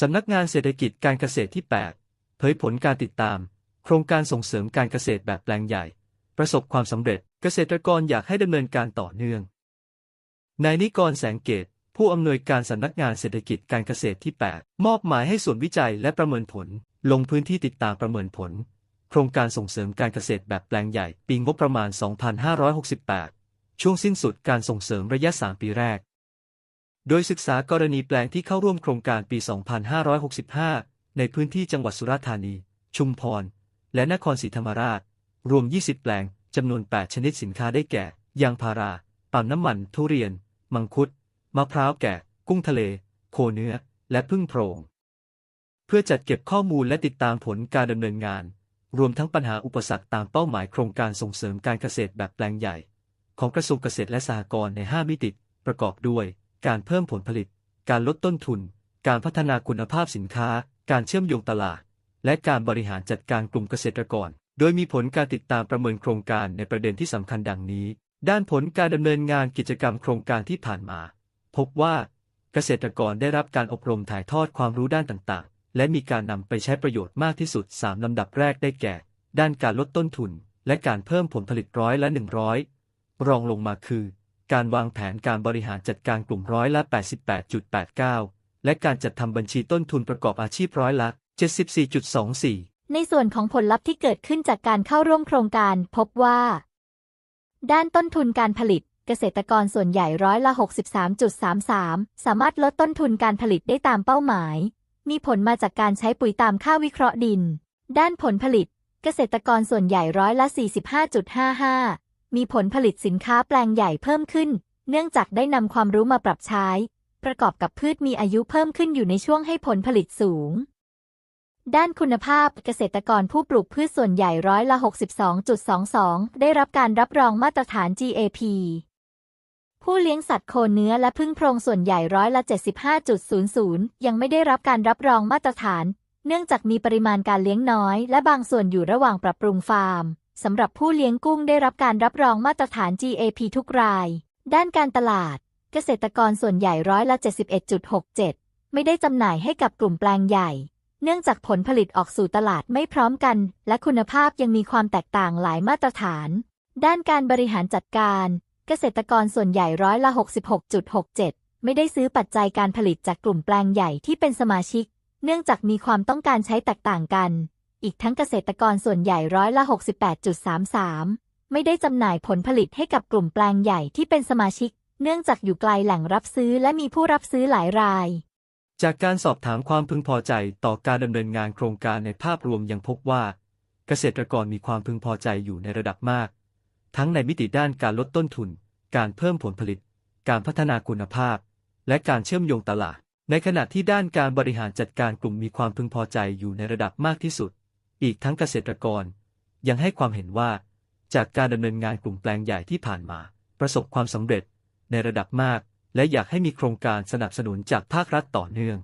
สำนักงานเศรษฐกิจการเกษตรที่ 8 เผยผลการติดตาม โครงการส่งเสริมการเกษตรแบบแปลงใหญ่ ประสบความสำเร็จ เกษตรกรอยากให้ดำเนินการต่อเนื่อง นายนิกรแสงเกต ผู้อำนวยการสำนักงานเศรษฐกิจการเกษตรที่ 8 มอบหมายให้ส่วนวิจัยและประเมินผล ลงพื้นที่ติดตามประเมินผล โครงการส่งเสริมการเกษตรแบบแปลงใหญ่ ปีงบประมาณ 2568 ช่วงสิ้นสุดการส่งเสริมระยะ 3 ปีแรก โดยศึกษากรณีแปลงที่เข้าร่วมโครงการปี 2565 ในพื้นที่จังหวัดสุราษฎร์ธานี ชุมพร และนครศรีธรรมราช รวม 20 แปลง จำนวน 8 ชนิดสินค้าได้แก่ ยางพาราปั๊มน้ำมัน ทุเรียน มังคุด มะพร้าวแก่ กุ้งทะเล โคเนื้อ และพึ่งโพรง เพื่อจัดเก็บข้อมูลและติดตามผลการดำเนินงาน รวมทั้งปัญหาอุปสรรคตามเป้าหมายโครงการส่งเสริมการเกษตรแบบแปลงใหญ่ ของกระทรวงเกษตรและสหกรณ์ใน 5 มิติ ประกอบด้วย การเพิ่มผลผลิต การลดต้นทุน การพัฒนาคุณภาพสินค้า การเชื่อมโยงตลาด และการบริหารจัดการกลุ่มเกษตรกร โดยมีผลการติดตามประเมินโครงการในประเด็นที่สำคัญดังนี้ ด้านผลการดำเนินงานกิจกรรมโครงการที่ผ่านมา พบว่า เกษตรกรได้รับการอบรมถ่ายทอดความรู้ด้านต่างๆ และมีการนำไปใช้ประโยชน์มากที่สุด 3ลำดับแรกได้แก่ ด้านการลดต้นทุน และการเพิ่มผลผลิตร้อยละ100รองลงมาคือ การวางแผนการบริหารจัดการกลุ่มร้อยละ 88.89 และการจัดทำบัญชีต้นทุนประกอบอาชีพร้อยละ 74.24 ในส่วนของผลลัพธ์ที่เกิดขึ้นจากการเข้าร่วมโครงการพบว่า ด้านต้นทุนการผลิตเกษตรกรส่วนใหญ่ร้อยละ 63.33 สามารถลดต้นทุนการผลิตได้ตามเป้าหมาย มีผลมาจากการใช้ปุ๋ยตามค่าวิเคราะห์ดิน ด้านผลผลิต เกษตรกรส่วนใหญ่ร้อยละ 45.55 มีผลผลิตสินค้าแปลงใหญ่เพิ่มขึ้น เนื่องจากได้นำความรู้มาปรับใช้ ประกอบกับพืชมีอายุเพิ่มขึ้นอยู่ในช่วงให้ผลผลิตสูง ด้านคุณภาพเกษตรกรผู้ปลูกพืชส่วนใหญ่ร้อยละ 62.22 ได้รับการรับรองมาตรฐาน GAP ผู้เลี้ยงสัตว์โคเนื้อและพึ่งโพรงส่วนใหญ่ร้อยละ 75.00 ยังไม่ได้รับการรับรองมาตรฐาน เนื่องจากมีปริมาณการเลี้ยงน้อย และบางส่วนอยู่ระหว่างปรับปรุงฟาร์ม สำหรับผู้เลี้ยงกุ้งได้รับการรับรองมาตรฐาน GAP ทุกราย ด้านการตลาด เกษตรกรส่วนใหญ่ร้อยละ 71.67 ไม่ได้จำหน่ายให้กับกลุ่มแปลงใหญ่ เนื่องจากผลผลิตออกสู่ตลาดไม่พร้อมกัน และคุณภาพยังมีความแตกต่างหลายมาตรฐาน ด้านการบริหารจัดการ เกษตรกรส่วนใหญ่ร้อยละ 66.67 ไม่ได้ซื้อปัจจัยการผลิตจากกลุ่มแปลงใหญ่ที่เป็นสมาชิก เนื่องจากมีความต้องการใช้แตกต่างกัน อีกทั้งเกษตรกรส่วนใหญ่ร้อยละ 68.33 ไม่ได้จำหน่ายผลผลิตให้กับกลุ่มแปลงใหญ่ที่เป็นสมาชิก เนื่องจากอยู่ไกลแหล่งรับซื้อและมีผู้รับซื้อหลายราย จากการสอบถามความพึงพอใจต่อการดำเนินงานโครงการในภาพรวมยังพบว่า เกษตรกรมีความพึงพอใจอยู่ในระดับมาก ทั้งในมิติด้านการลดต้นทุน การเพิ่มผลผลิต การพัฒนาคุณภาพ และการเชื่อมโยงตลาดในขณะที่ด้านการบริหารจัดการกลุ่มมีความพึงพอใจอยู่ในระดับมากที่สุด อีกทั้งเกษตรกร ยังให้ความเห็นว่า จากการดำเนินงานกลุ่มแปลงใหญ่ที่ผ่านมา ประสบความสำเร็จในระดับมาก และอยากให้มีโครงการสนับสนุนจากภาครัฐต่อเนื่อง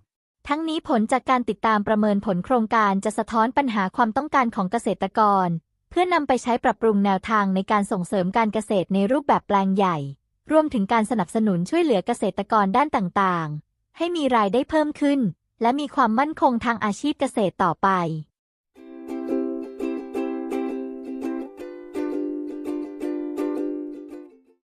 ทั้งนี้ผลจากการติดตามประเมินผลโครงการจะสะท้อนปัญหาความต้องการของเกษตรกร เพื่อนำไปใช้ปรับปรุงแนวทางในการส่งเสริมการเกษตรในรูปแบบแปลงใหญ่ รวมถึงการสนับสนุนช่วยเหลือเกษตรกรด้านต่างๆ ให้มีรายได้เพิ่มขึ้น และมีความมั่นคงทางอาชีพเกษตรต่อไป